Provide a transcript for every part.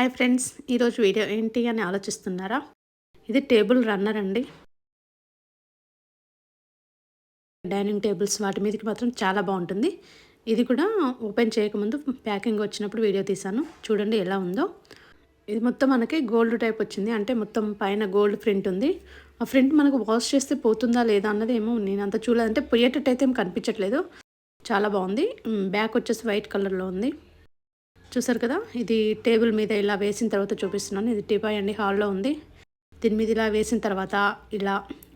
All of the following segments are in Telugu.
హాయ్ ఫ్రెండ్స్ ఈరోజు వీడియో ఏంటి అని ఆలోచిస్తున్నారా? ఇది టేబుల్ రన్నర్ అండి. డైనింగ్ టేబుల్స్ వాటి మీదకి మాత్రం చాలా బాగుంటుంది. ఇది కూడా ఓపెన్ చేయకముందు ప్యాకింగ్ వచ్చినప్పుడు వీడియో తీశాను. చూడండి ఎలా ఉందో. ఇది మొత్తం మనకి గోల్డ్ టైప్ వచ్చింది. అంటే మొత్తం పైన గోల్డ్ ప్రింట్ ఉంది. ఆ ప్రింట్ మనకు వాష్ చేస్తే పోతుందా లేదా అన్నది ఏమో నేను అంత చూడలేదంటే పోయేటట్టు అయితే ఏం కనిపించట్లేదు. చాలా బాగుంది. బ్యాక్ వచ్చేసి వైట్ కలర్లో ఉంది. చూసారు కదా? ఇది టేబుల్ మీద ఇలా వేసిన తర్వాత చూపిస్తున్నాను. ఇది టీపాయ్ అండి హాల్లో ఉంది. దీని మీద ఇలా వేసిన తర్వాత ఇలా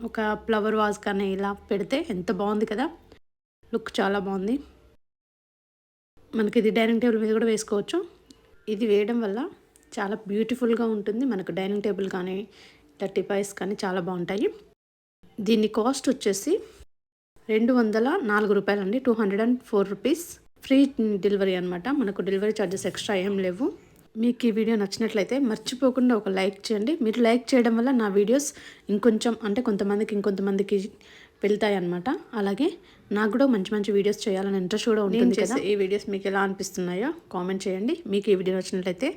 ఒక ఫ్లవర్ వాజ్ కానీ ఇలా పెడితే ఎంత బాగుంది కదా? లుక్ చాలా బాగుంది. మనకి ఇది డైనింగ్ టేబుల్ మీద కూడా వేసుకోవచ్చు. ఇది వేయడం వల్ల చాలా బ్యూటిఫుల్గా ఉంటుంది. మనకు డైనింగ్ టేబుల్ కానీ ఇలా టిపాయిస్ కానీ చాలా బాగుంటాయి. దీని కాస్ట్ వచ్చేసి రెండు వందల నాలుగు రూపాయలండి. Two hundred and four rupees. Free delivery అనమాట మనకు డెలివరీ ఛార్జెస్ ఎక్స్ట్రా ఏం లేవు. మీకు ఈ వీడియో నచ్చినట్లయితే మర్చిపోకుండా ఒక లైక్ చేయండి. మీరు లైక్ చేయడం వల్ల నా వీడియోస్ ఇంకొంచెం అంటే కొంతమందికి ఇంకొంతమందికి వెళ్తాయి అనమాట అలాగే నాకు కూడా మంచి మంచి వీడియోస్ చేయాలని ఇంట్రెస్ట్ కూడా ఉంటుంది కదా. ఈ వీడియోస్ మీకు ఎలా అనిపిస్తున్నాయో కామెంట్ చేయండి. మీకు ఈ వీడియో నచ్చినట్లయితే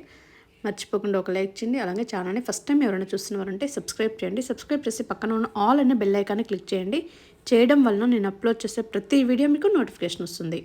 మర్చిపోకుండా ఒక లైక్ చేయండి. అలాగే ఛానల్ని ఫస్ట్ టైం ఎవరైనా చూస్తున్నవారంటే సబ్స్క్రైబ్ చేయండి. సబ్స్క్రైబ్ చేసి పక్కన ఉన్న ఆల్ అనే బెల్ ఐకాన్ని క్లిక్ చేయండి. చేయడం వలన నేను అప్లోడ్ చేసే ప్రతి వీడియో మీకు నోటిఫికేషన్ వస్తుంది.